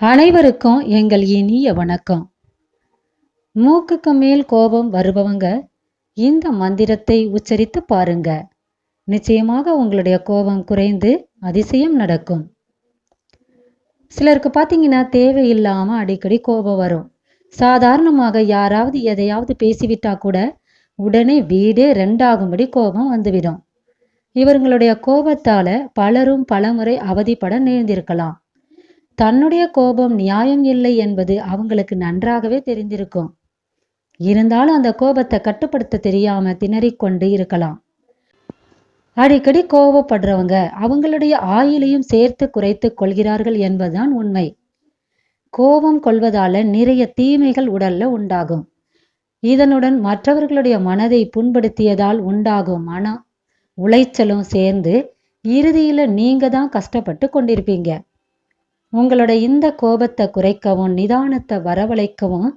அனைவருக்கும் எங்கள் இனிய வணக்கம். மூக்குக்கு மேல் கோபம் வருபவங்க இந்த மந்திரத்தை உச்சரித்து பாருங்க. நிச்சயமாக உங்களுடைய கோபம் குறைந்து அதிசயம் நடக்கும். சிலருக்கு பார்த்தீங்கன்னா தேவையில்லாமல் அடிக்கடி கோபம் வரும். சாதாரணமாக யாராவது எதையாவது பேசிவிட்டா கூட உடனே வீடே ரெண்டாகும்படி கோபம் வந்துவிடும். இவர்களுடைய கோபத்தால பலரும் பலமுறை அவதிப்பட நேர்ந்திருக்கலாம். தன்னுடைய கோபம் நியாயம் இல்லை என்பது அவங்களுக்கு நன்றாகவே தெரிந்திருக்கும். இருந்தாலும் அந்த கோபத்தை கட்டுப்படுத்த தெரியாம திணறிக்கொண்டு இருக்கலாம். அடிக்கடி கோபப்படுறவங்க அவங்களுடைய ஆயிலையும் சேர்த்து குறைத்து கொள்கிறார்கள் என்பதுதான் உண்மை. கோபம் கொள்வதால நிறைய தீமைகள் உடல்ல உண்டாகும். இதனுடன் மற்றவர்களுடைய மனதை புண்படுத்தியதால் உண்டாகும் மன உளைச்சலும் சேர்ந்து இறுதியில நீங்க தான் கஷ்டப்பட்டு கொண்டிருப்பீங்க. உங்களோட இந்த கோபத்தை குறைக்கவும் நிதானத்தை வரவழைக்கவும்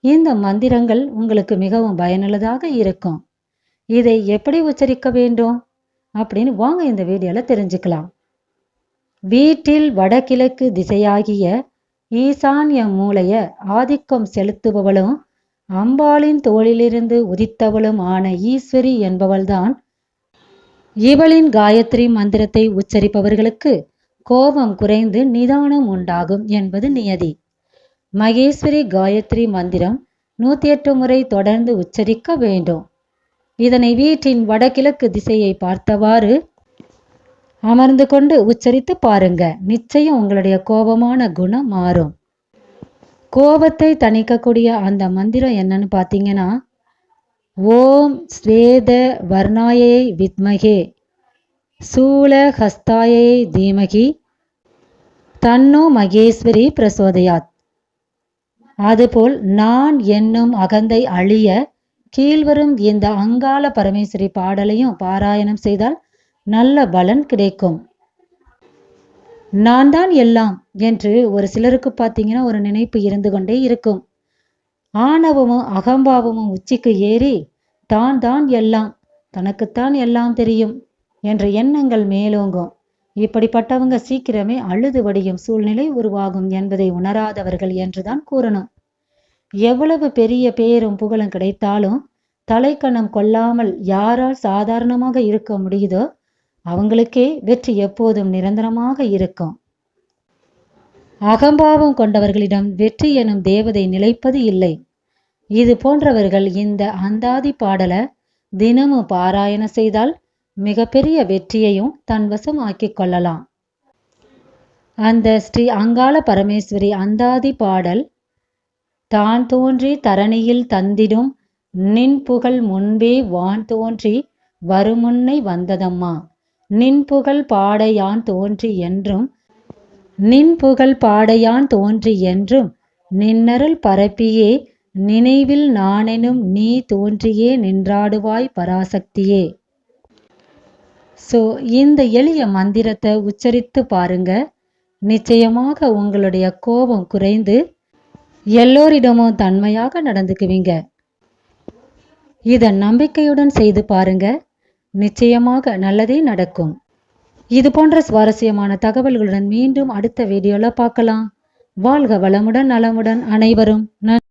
இந்த மந்திரங்கள் உங்களுக்கு மிகவும் பயனுள்ளதாக இருக்கும். இதை எப்படி உச்சரிக்க வேண்டும்? அப்படின்னு வாங்க இந்த வீடியோவில் தெரிஞ்சுக்கலாம். வீட்டில் வடகிழக்கு திசையாகிய ஈசான்ய மூளைய ஆதிக்கம் செலுத்துபவளும் அம்பாளின் தோளிலிருந்து உதித்தவளும் ஆன ஈஸ்வரி என்பவள்தான் இவளின் காயத்ரி மந்திரத்தை உச்சரிப்பவர்களுக்கு கோபம் குறைந்து நிதானம் உண்டாகும் என்பது நியதி. மகேஸ்வரி காயத்ரி மந்திரம் நூத்தி எட்டு முறை தொடர்ந்து உச்சரிக்க வேண்டும். இதனை வீட்டின் வடகிழக்கு திசையை பார்த்தவாறு அமர்ந்து கொண்டு உச்சரித்து பாருங்க. நிச்சயம் உங்களுடைய கோபமான குணம் மாறும். கோபத்தை தணிக்கக்கூடிய அந்த மந்திரம் என்னன்னு பார்த்தீங்கன்னா ஓம் ஸ்வேத வர்ணாயை வித்மகே. சூல ஹஸ்தாயை தீமகி தன்னோ மகேஸ்வரி பிரசோதயாத். அதுபோல் நான் என்னும் அகந்தை அழிய கீழ்வரும் இந்த அங்காள பரமேஸ்வரி பாடலையும் பாராயணம் செய்தால் நல்ல பலன் கிடைக்கும். நான் தான் எல்லாம் என்று ஒரு சிலருக்கு பார்த்தீங்கன்னா ஒரு நினைப்பு இருந்து கொண்டே இருக்கும். ஆணவமும் அகம்பாவமும் உச்சிக்கு ஏறி தான் தான் எல்லாம் தனக்குத்தான் எல்லாம் தெரியும். என்ற எண்ணங்கள் மேலோங்கும். இப்படிப்பட்டவங்க சீக்கிரமே அழுது வடியும் சூழ்நிலை உருவாகும் என்பதை உணராதவர்கள் என்றுதான் கூறணும். எவ்வளவு பெரிய பேரும் புகழும் கிடைத்தாலும் தலைக்கணம் கொள்ளாமல் யாரால் சாதாரணமாக இருக்க முடியுதோ அவங்களுக்கே வெற்றி எப்போதும் நிரந்தரமாக இருக்கும். அகம்பாவம் கொண்டவர்களிடம் வெற்றி எனும் தேவதை நிலைப்பது இல்லை. இது போன்றவர்கள் இந்த அந்தாதி பாடலை தினமும் பாராயணம் செய்தால் மிகப்பெரிய வெற்றியையும் தன் வசம் ஆக்கிக் கொள்ளலாம். அந்த ஸ்ரீ அங்காள பரமேஸ்வரி அந்தாதி பாடல் தான் தோன்றி தரணியில் தந்திடும் நின் புகழ் முன்பே வான் தோன்றி வருமுன்னை வந்ததம்மா. நின் புகழ் பாடையான் தோன்றி என்றும் நின் புகழ் பாடையான் தோன்றி என்றும் நின்னருள் பரப்பியே நினைவில் நானெனும் நீ தோன்றியே நின்றாடுவாய் பராசக்தியே. ஸோ இந்த எளிய மந்திரத்தை உச்சரித்து பாருங்க. நிச்சயமாக உங்களுடைய கோபம் குறைந்து எல்லோரிடமும் தன்மையாக நடந்துக்குவீங்க. இதை நம்பிக்கையுடன் செய்து பாருங்க. நிச்சயமாக நல்லதே நடக்கும். இது போன்ற சுவாரஸ்யமான தகவல்களுடன் மீண்டும் அடுத்த வீடியோவில் பார்க்கலாம். வாழ்க வளமுடன் நலமுடன் அனைவரும். நன்றி.